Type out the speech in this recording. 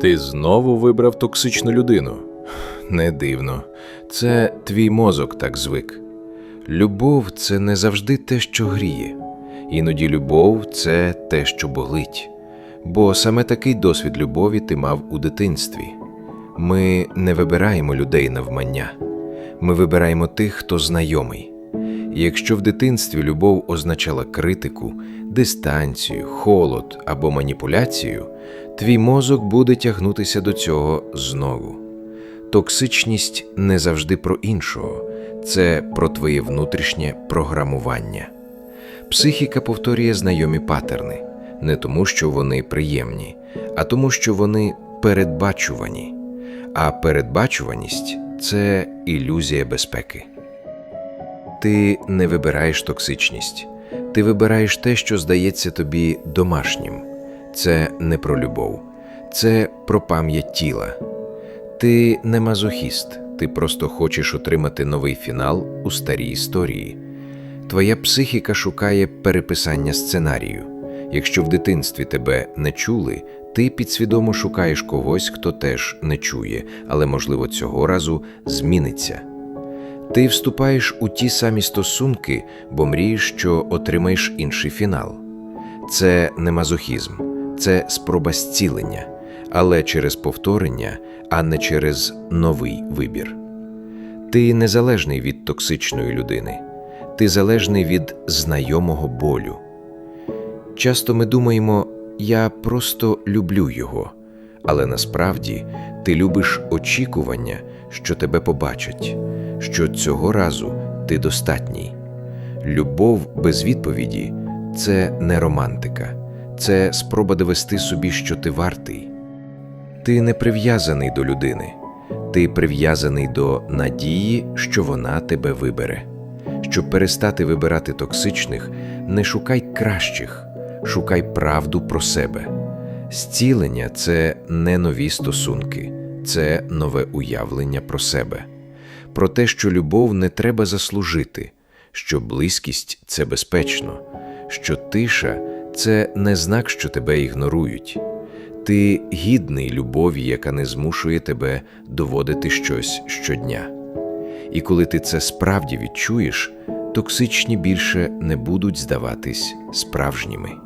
Ти знову вибрав токсичну людину. Не дивно. Це твій мозок так звик. Любов це не завжди те, що гріє. Іноді любов це те, що болить. Бо саме такий досвід любові ти мав у дитинстві. Ми не вибираємо людей навмання. Ми вибираємо тих, хто знайомий. Якщо в дитинстві любов означала критику, дистанцію, холод або маніпуляцію, твій мозок буде тягнутися до цього знову. Токсичність не завжди про іншого, це про твоє внутрішнє програмування. Психіка повторює знайомі патерни не тому, що вони приємні, а тому, що вони передбачувані. А передбачуваність це ілюзія безпеки. Ти не вибираєш токсичність, ти вибираєш те, що здається тобі домашнім. Це не про любов, це про пам'ять тіла. Ти не мазохіст, ти просто хочеш отримати новий фінал у старій історії. Твоя психіка шукає переписання сценарію. Якщо в дитинстві тебе не чули, ти підсвідомо шукаєш когось, хто теж не чує, але, можливо, цього разу зміниться. Ти вступаєш у ті самі стосунки, бо мрієш, що отримаєш інший фінал. Це не мазохізм, це спроба зцілення, але через повторення, а не через новий вибір. Ти незалежний від токсичної людини, ти залежний від знайомого болю. Часто ми думаємо, я просто люблю його, але насправді ти любиш очікування, що тебе побачать, що цього разу ти достатній. Любов без відповіді це не романтика, це спроба довести собі, що ти вартий. Ти не прив'язаний до людини, ти прив'язаний до надії, що вона тебе вибере. Щоб перестати вибирати токсичних, не шукай кращих, шукай правду про себе. Зцілення це не нові стосунки, це нове уявлення про себе, про те, що любов не треба заслужити, що близькість це безпечно, що тиша це не знак, що тебе ігнорують. Ти гідний любові, яка не змушує тебе доводити щось щодня. І коли ти це справді відчуєш, токсичні більше не будуть здаватись справжніми.